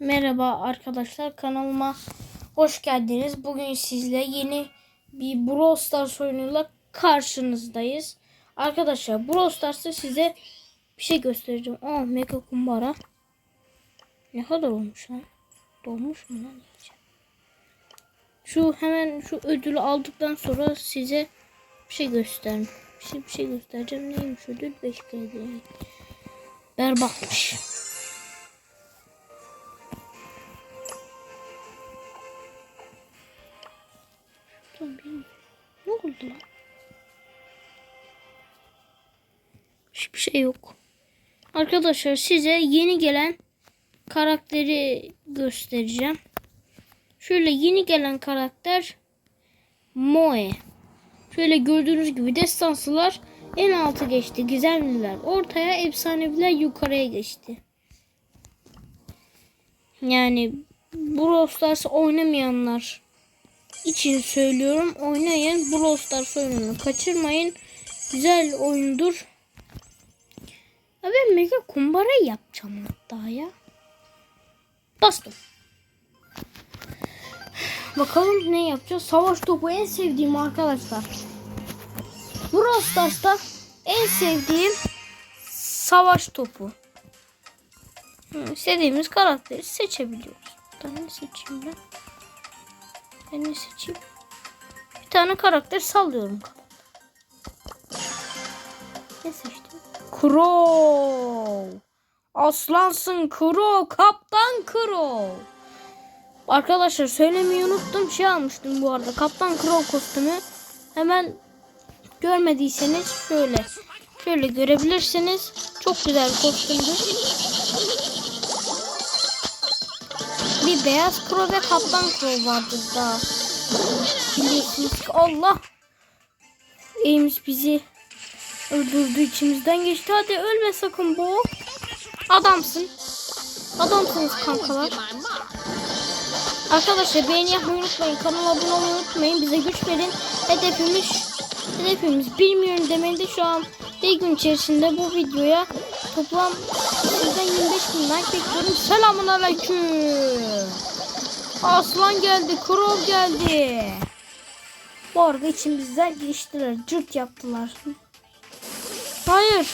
Merhaba arkadaşlar kanalıma hoş geldiniz. Bugün sizle yeni bir Brawl Stars oyunuyla karşınızdayız. Arkadaşlar Brawl Stars'ta size bir şey göstereceğim. Aa mega kumbara. Ne kadar olmuş lan? Dolmuş mu lan? Şu hemen şu ödülü aldıktan sonra size bir şey göstereyim. Bir şey, bir şey göstereceğim. Neymiş ödül? 5 kere. Berbatmış. Şey yok. Arkadaşlar size yeni gelen karakteri göstereceğim. Şöyle yeni gelen karakter Moe. Şöyle gördüğünüz gibi destansılar en altı geçti. Gizemliler ortaya, efsaneviler yukarıya geçti. Yani Brawl Stars oynamayanlar için söylüyorum. Oynayın. Brawl Stars oyununu kaçırmayın. Güzel oyundur. Ya ben mega kumbara yapacağım hatta ya. Bastım. Bakalım ne yapacağız? Savaş topu en sevdiğim arkadaşlar. Brawl Stars'ta en sevdiğim savaş topu. Hı, karakteri seçebiliyoruz. Bir tane seçeyim ben. Ben ne seçeyim? Bir tane karakter sallıyorum. Ne seçtim? Crow. Aslansın Crow. Kaptan Crow. Arkadaşlar söylemeyi unuttum. Şey almıştım bu arada. Kaptan Crow kostümü. Hemen görmediyseniz şöyle. Şöyle görebilirsiniz. Çok güzel bir kostümdür. Bir beyaz kro ve kaptan kro vardı daha. Allah. Eğimiz bizi öldürdü içimizden geçti. Hadi ölme sakın bu. Adamsın. Adamsınız kankalar. Arkadaşlar beğeni yapmayı unutmayın. Kanala abone olmayı unutmayın. Bize güç verin. Hedefimiz hedefimiz 1 milyon demeli şu an bir gün içerisinde bu videoya toplam sizden 25 bin like bekliyorum. Selamun aleyküm. Aslan geldi. Krov geldi. Bu arada içimizden geçtiler. Cırt yaptılar. Hayır.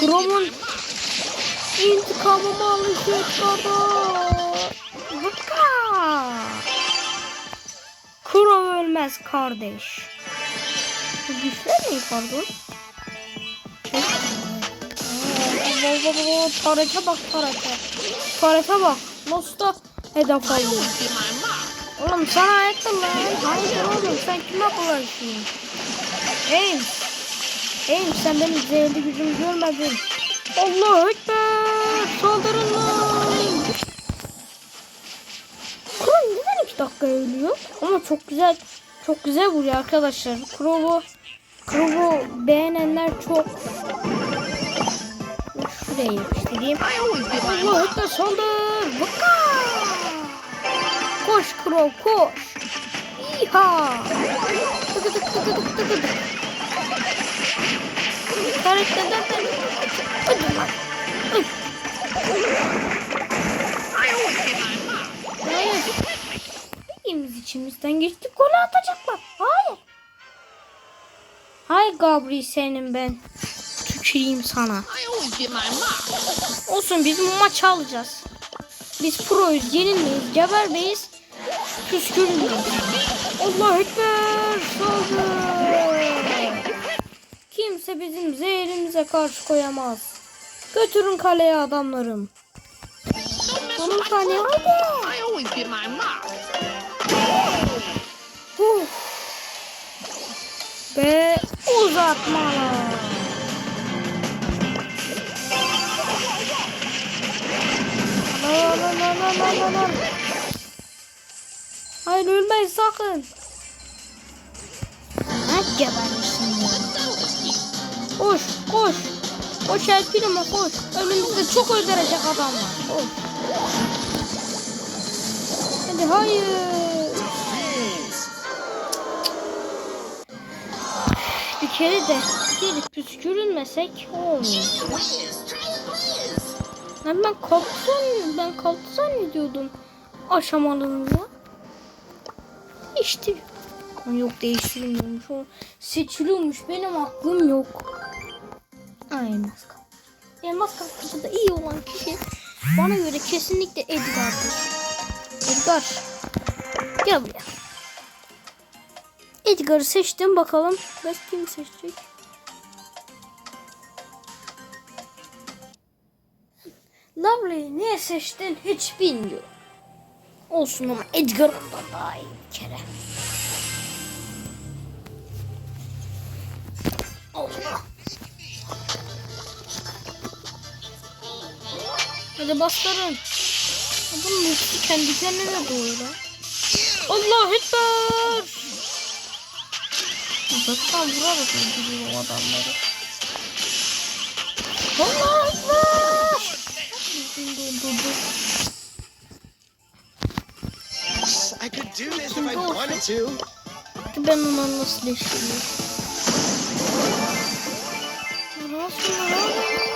Krov'un intikamımı alacak kadar. Vaka. Krov ölmez kardeş. Bu güçler ne pardon? Baba baba tarete bak tarete. Tarete bak. Nasıl da hedef alıyor. Oğlum sana ayakta lan. Hayır oğlum sen kime bulaşıyorsun? Eym. Eym sen benim zehirli gücümü görmedin. Allah ekber. Saldırın lan. Kron neden iki dakika ölüyor? Ama çok güzel çok güzel vuruyor arkadaşlar. Krow'u Krow'u beğenenler çok. Şuraya yapıştırayım. Allah ekber saldır. Vaka. Koş Crow koş. İha. Karakterden Hadi lan. Ay. Hayır. İkimiz içimizden geçtik. Gol atacaklar. Hayır. Hay Gabri senin ben. Tüküreyim sana. Olsun biz maçı alacağız. Biz proyuz, yenilmeyiz, gebermeyiz, püskürmeyiz. Allah ekber, saldır. Kimse bizim zehrimize karşı koyamaz. Götürün kaleye adamlarım. Onun kaleye hadi. I always get my mark. Huh. Ve uzatmalar. Lan lan lan lan lan lan. Hayır ölmeyin sakın. Ha gebermişsin Koş El Primo koş. Önümüzde çok öldürecek adam var. Koş. Hadi hayır. Bir kere de gelip püskürülmesek olmuyor. Ben kalktı zannediyordum. Ben kalktı zannediyordum. Aşamalığında. İşte. Yok değiştirilmiyormuş. O seçiliyormuş. Benim aklım yok. Ay elmas kapı. Elmas kapısı da iyi olan kişi bana göre kesinlikle Edgar'dır. Edgar. Gel buraya. Edgar'ı seçtim bakalım. Başka kim seçecek? Lovely'yi niye seçtin hiç bilmiyorum. Olsun ama Edgar ondan daha iyi bir kere. Allah. Hadi bastırın. Adam mutlu kendi kendine doğuyor lan. Allah Ekber. Uzaktan vurarak öldürüyor o adamları. Allah Ekber. Dur dur dur dur. I could do this if I wanted to. Ben onu nasıl değiştiriyorum? Nasıl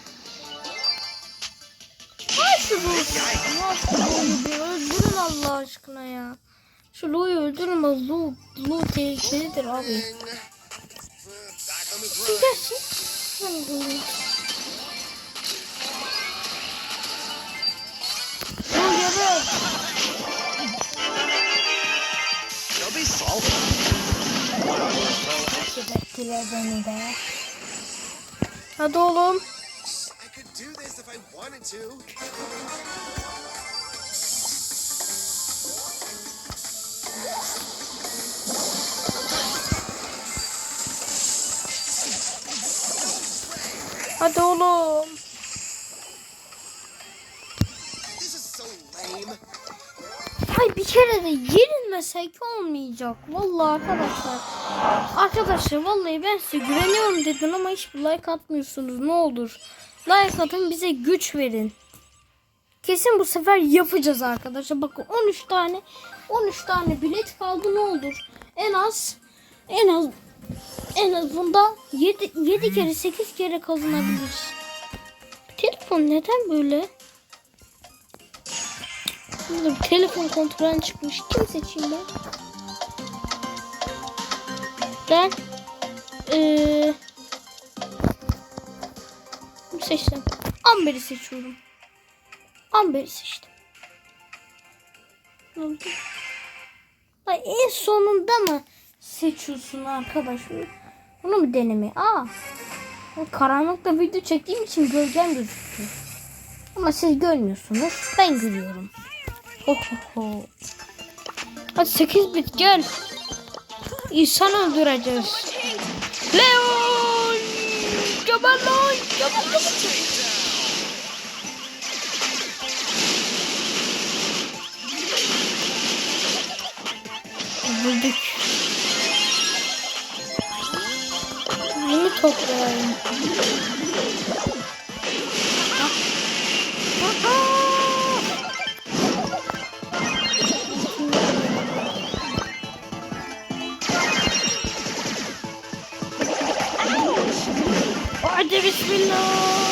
Lo'yu bir öldürün Allah aşkına ya. Şu Lo'yu öldürün bak Lo, Lo tehlikelidir abi. Gidersin. Ben Lo'yu. Lo geber. Geberttiler beni de. Hadi oğlum. I wanted to. Hadi oğlum. Ay bir kere de yenilmesek olmayacak. Vallahi arkadaşlar. Arkadaşlar vallahi ben size güveniyorum dedim ama hiç like atmıyorsunuz. Ne olur. Like atın bize güç verin. Kesin bu sefer yapacağız arkadaşlar. Bakın 13 tane 13 tane bilet kaldı ne olur. En az en az en azından 7, 7 kere 8 kere kazanabiliriz. Telefon neden böyle? Burada telefon kontrolü çıkmış. Kim seçeyim ben? Ben eee seçtim? Amber'i seçiyorum. Amber'i seçtim. Ne oldu? Ay en sonunda mı seçiyorsun arkadaşım? Bunu mu deneme? Aa. Karanlıkta video çektiğim için gölgem gözüküyor. Ama siz görmüyorsunuz. Ben görüyorum. Ho ho ho. Hadi 8 bit gel. İnsan öldüreceğiz. Leon! Geber lan! Geber. Öldük. Bunu toplayalım. Hadi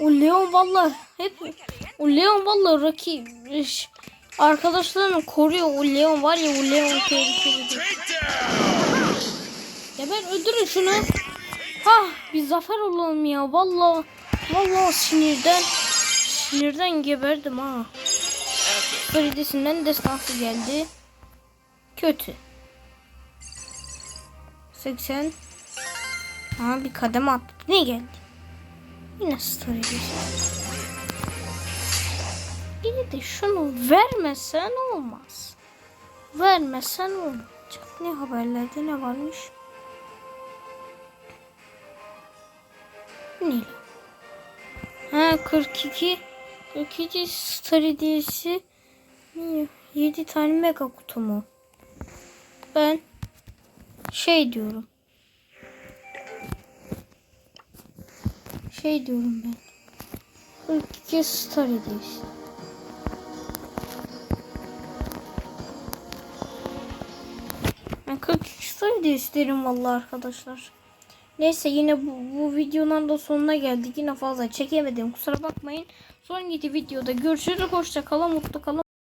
Leon vallahi hep o Leon vallahi rakip arkadaşlarını koruyor. O Leon var ya o Leon tehlikelidir. Ya ben öldürün şunu. Ha bir zafer olalım ya. Vallahi vallahi sinirden sinirden geberdim ha. Freddy'sinden destansı geldi. Kötü. 80 Ha bir kademe attı. Ne geldi? Yine story İyi de şunu vermesen olmaz. Vermesen olmayacak. Ne haberlerde ne varmış? Lan? Ha 42 42 story dizisi 7 tane mega kutu mu? Ben şey diyorum. Şey diyorum ben. 42 story dizisi. Ben 42 story de isterim vallahi arkadaşlar. Neyse yine bu, bu videonun da sonuna geldik. Yine fazla çekemedim. Kusura bakmayın. Sonraki videoda görüşürüz. Hoşça kalın. Mutlu kalın.